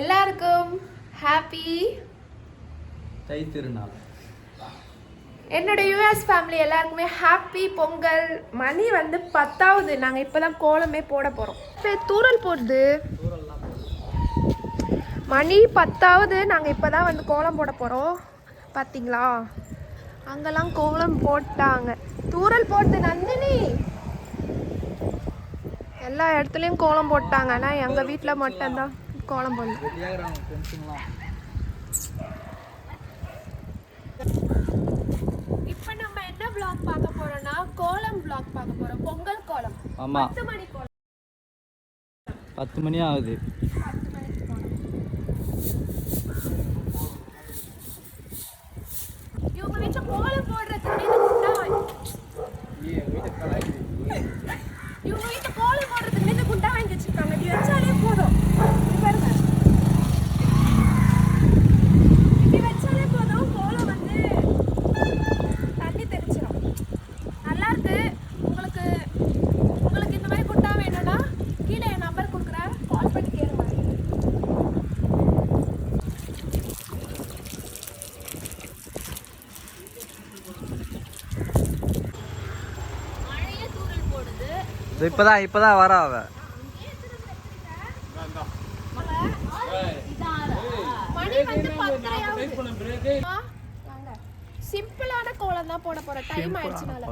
எல்லாருக்கும் ஹாப்பி தை திருநாள். என்னோட யூஎஸ் ஃபேமிலி எல்லாருக்குமே ஹாப்பி பொங்கல். மணி வந்து பத்தாவது. நாங்கள் இப்போ தான் கோலமே போட போகிறோம் இப்போ தூரல் போடுது. மணி பத்தாவது. நாங்கள் இப்போ தான் வந்து கோலம் போட போகிறோம் பார்த்தீங்களா அங்கெல்லாம் கோலம் போட்டாங்க. தூரல் போடுது நந்தினி. எல்லா இடத்துலையும் கோலம் போட்டாங்க. ஆனால் எங்கள் வீட்டில் மட்டும்தான் கோலம் போடல. இப்போ நம்ம என்ன vlog பார்க்க போறோம்னா கோலம் vlog பார்க்க போறோம். பொங்கல் கோலம். ஆமாம் பத்து மணி கோலம். பத்து மணி ஆகுது பத்து மணிக்கு கோலம் இவங்க வீட்டுல கோலம் போடுறதுக்கு இந்த குண்டா வாங்கி- இவங்க வீட்டுல கோலம் போடுறதுக்கு இந்த குண்டா வாங்கி வச்சிருக்காங்க இது வச்சாலே போதும் இது பாருங்க இப்படி வச்சாலே போதும் கோலம் வந்து தண்ணி தெளிச்சிடும் நல்லா இருக்கு உங்களுக்கு உங்களுக்கு இந்த மாதிரி குண்டா வேணும்னா கீழே என் நம்பர் கொடுக்குறேன் கால் பண்ணி கேளுங்க மழையே தூரல் போடுது இப்போதான் இப்போதான் வரா அவ. சிம்பிளான கோலம் தான் போட போறேன். டைம் ஆயிடுச்சுனால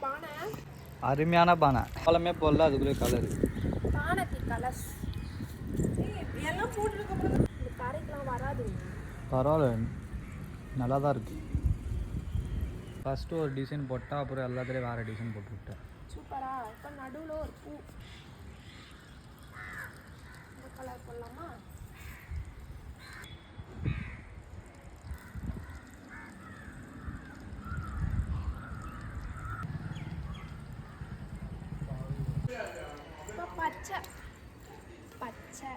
பானை? அருமையான பானை. கோலமே போடல அதுக்குள்ளே கலர் பானைக்கு கலர்ஸ் எல்லாம் போட்டுருக்க பரவாயில்ல. நல்லா தான் இருக்கு. ஃபஸ்ட்டு ஒரு டிசைன் போட்டால் அப்புறம் எல்லாத்துலேயும் வேறு டிசைன் போட்டு விட்டேன். சூப்பரா இப்போ நடுவுல ஒரு பூ. இந்த கலர் போடலாமா? பச்சை. பச்சை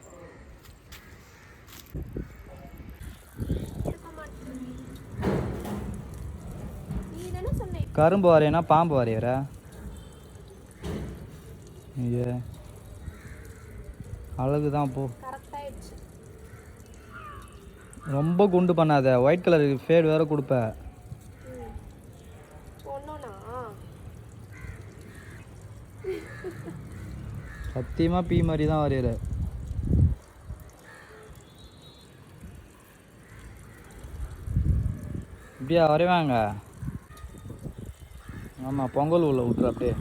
இருக்க மாட்டேங்குது. நீ தானே சொன்ன கரும்பு வரையனா பாம்பு வரையற ஐயே. அழகு தான் போ ரொம்ப குண்டு பண்ணாத. ஒயிட் கலர் ஃபேட் வேற கொடுப்ப. சத்தியமாக பீ மாதிரி தான் வரையிற இப்படியா வரைவாங்க? ஆமாம் பொங்கல் உள்ள விட்ரு அப்படியே.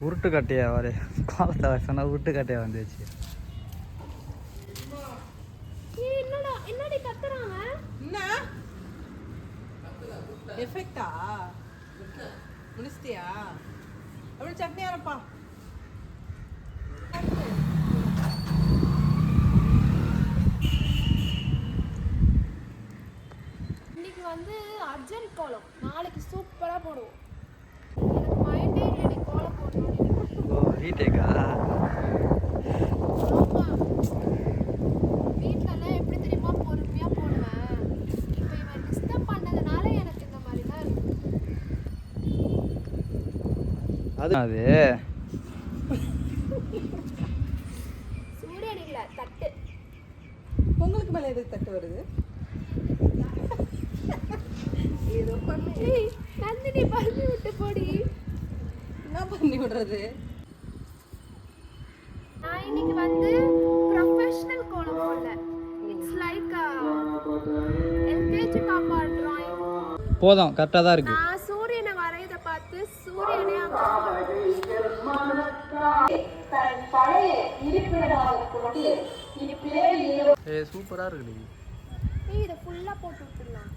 உருட்டு கட்டையா வரைய கோலத்தை வச்சோன்னா உருட்டு கட்டையா வந்துச்சு ஏய், என்னடா என்னடி கத்துறாங்க? என்ன? எஃபெக்டா முடிச்சிட்டியா அப்படி சட்னி அரைப்பா இன்னைக்கு வந்து அர்ஜென்ட் கோலம் நாளைக்கு சூப்பரா போடுவோம். எனக்கு மைண்டே இல்லடி கோலம் போடணும் ஓ ரீடேக்கா ஆமா. வீட்லலாம் எப்படி தெரியுமா பொறுமையா போடுவேன்? இப்போ இவன் டிஸ்டர்ப் பண்ணதுனால எனக்கு இந்த மாதிரி தான் இருக்கு. அது அது சூரியன் இல்ல தட்டு. பொங்கலுக்கு மேலே எதுக்கு தட்டு வருது? ஏதோ பண்ணி. நந்தினி பள்ளி விட்டு போடி. என்ன பண்ணி விடுறது? நான் இன்னைக்கு வந்து ப்ரொஃபஷனல் கோலம் போடல. இட்ஸ் லைக் எல்கேஜி பாப்பா டிராயிங் போதும் கரெக்டாக தான் இருக்கு. நான் சூரியனை வரையத பார்த்து சூரியனே அங்க ஏ சூப்பராக இருக்குது ஏய் இதை ஃபுல்லா போட்டு விட்டுடலாம்.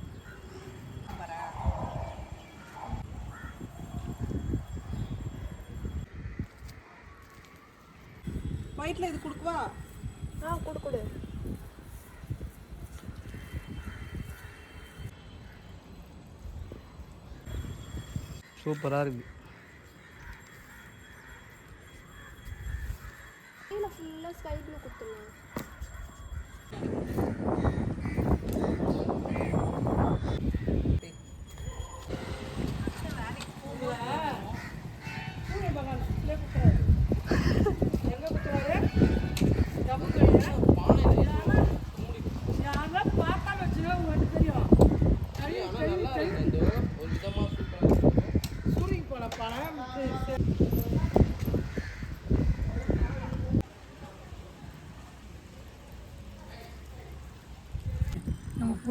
நைட்டில் இது கொடுக்குவா? ஆ கொடு சூப்பரா இருக்கு. கீழே ஃபுல்லாக ஸ்கை ப்ளூ கொடுத்துருவேன்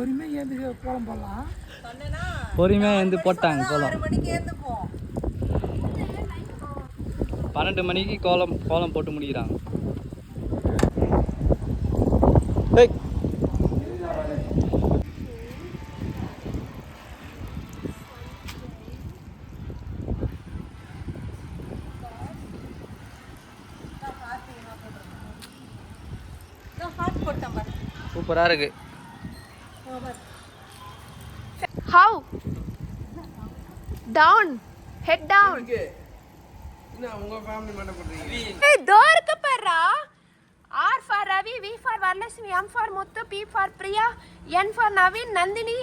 பொறுமையாக ஏந்து கோலம் போடலாம். பொறுமையாக வந்து போட்டாங்க கோலம். பன்னெண்டு மணிக்கு கோலம் கோலம் போட்டு முடிக்கிறாங்க. சூப்பராக இருக்கு. ஹவு டவுன் ஹெட் டவுன் ஏய் தோ இருக்கு பாருடா. R for Ravi V for Varalakshmi M for Muthu P for Priya N for Naveen Nandini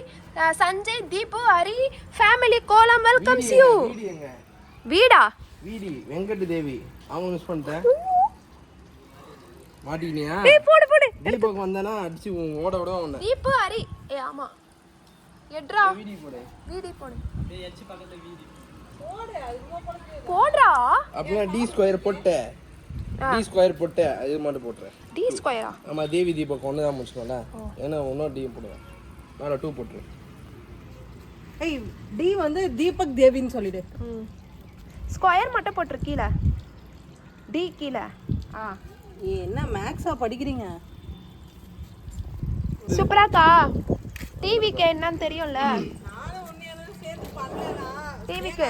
Sanjay Deepu Hari family kolam welcomes you வீடி வீடா வெங்கட் தேவி. அவங்க மிஸ் பண்ணிட்டேன். மாட்டிக்கினியா? போடு போடு. தீபக் வந்தானா அடிச்சு ஓட விட உன்னை தீபு ஹரி ஏ ஆமா. எட்ரா. வீடி போடு. வீடி போடு. போடுறா? அப்படின்னா டி ஸ்கொயர் போட்ட டி ஸ்கொயர் போட்ட அது மட்டும் போட்டுறேன் டி ஸ்கொயரா ஆமா தேவி தீபக் ஒன்று தான் முடிச்சுக்கோல ஏன்னா இன்னொரு டி போடுவேன். மேலே டூ போட்டுருவேன் ஏய் டி வந்து தீபக் தேவின்னு சொல்லிடு. ம். ஸ்கொயர் மட்டும் போட்டுரு கீழே. டி கீழே. ஆ. ஏய், என்ன மேக்ஸா படிக்கிறீங்க? சூப்பராக்கா டிவிக்கு என்னன்னு தெரியும்ல? டிவிக்கு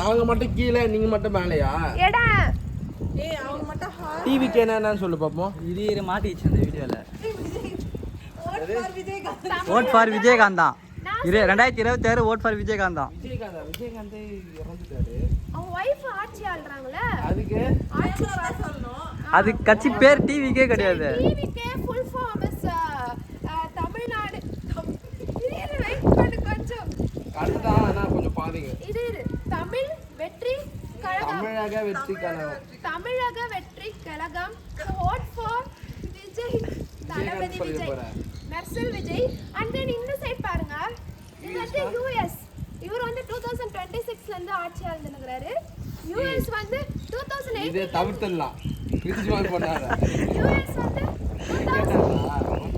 நாங்க மட்டும் கீழே நீங்க மட்டும் மேலையா? எடா. ஏய் அவங்க மட்டும் ஹார்ட் டிவிக்கு என்னன்னு சொல்லு பார்ப்போம் இது இரு மாட்டிச்சு அந்த வீடியோவில் விஜயகாந்த் ஓட் ஃபார் விஜயகாந்த். தான் இரு ரெண்டாயிரத்தி இருபத்தாறு ஓட் ஃபார் விஜயகாந்த். தான் விஜயகாந்தா விஜயகாந்தே இறந்துட்டாரு. அவங்க ஒய்ஃப் ஆட்சி ஆள்றாங்கல்ல? அதுக்கு? அது கட்சி பேர் டிவிக்கே கிடையாது TVK full form is Tamil Nadu இரு வெயிட் பண்ணு கொஞ்சம் ஆனால் கொஞ்சம் இது. தமிழ் வெற்றி கழகம். தமிழக வெற்றி கனவு Tamizhaga Vettri Kazhagam. Vote for Vijay. Thalapathy Vijay. Mersal Vijay. And then இந்த சைடு பாருங்க. இது வந்து யூஎஸ் இவர் வந்து டூ தௌசண்ட் டுவெண்ட்டி சிக்ஸ்ல இருந்து யூஎஸ் வந்து டூ தௌசண்ட் இதை எயிட் தவிர்த்துடலாம். பிரிச்சு மாதிரி பண்ணாத யூஎஸ் வந்து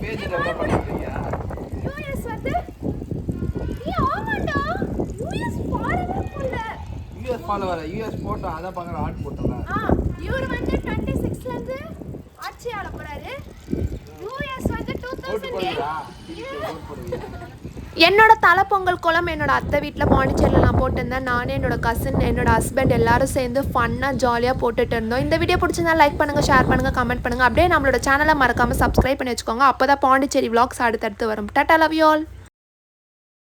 பேஜ் டெவலப் பண்ணிருக்கியா யூஎஸ் வந்து ஏ ஆமாண்டா யூஎஸ் ஃபாரினர் புள்ள ஃபாலோ வர. யூஎஸ் போட்டோம் அதான் பார்க்குற ஆட் போட்டோம்ல. ஆ இவர் வந்து டுவெண்ட்டி சிக்ஸ்ல இருந்து ஆட்சி ஆள போறாரு யூஎஸ் வந்து டூ தௌசண்ட் என்னோட தலைப்பொங்கல் குளம் என்னோட அத்தை வீட்டில் பாண்டிச்சேரியில் நான் போட்டிருந்தேன். நானே என்னோட கசின் என்னோட ஹஸ்பண்ட் எல்லாரும் சேர்ந்து ஃபன்னாக ஜாலியாக போட்டுட்டு இருந்தோம். இந்த வீடியோ பிடிச்சிருந்தா லைக் பண்ணுங்கள் ஷேர் பண்ணுங்கள் கமெண்ட் பண்ணுங்கள் அப்படியே நம்மளோட சேனலை மறக்காமல் சப்ஸ்கிரைப் பண்ணி வச்சுக்கோங்க. அப்போ தான் பாண்டிச்சேரி vlogs அடுத்தடுத்து வரும். Tata love you all